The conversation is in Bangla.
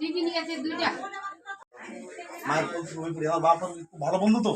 টিভি নিয়ে আছে দুইটা। মায়ের ওই বাপ খুব ভালো বন্ধু তো।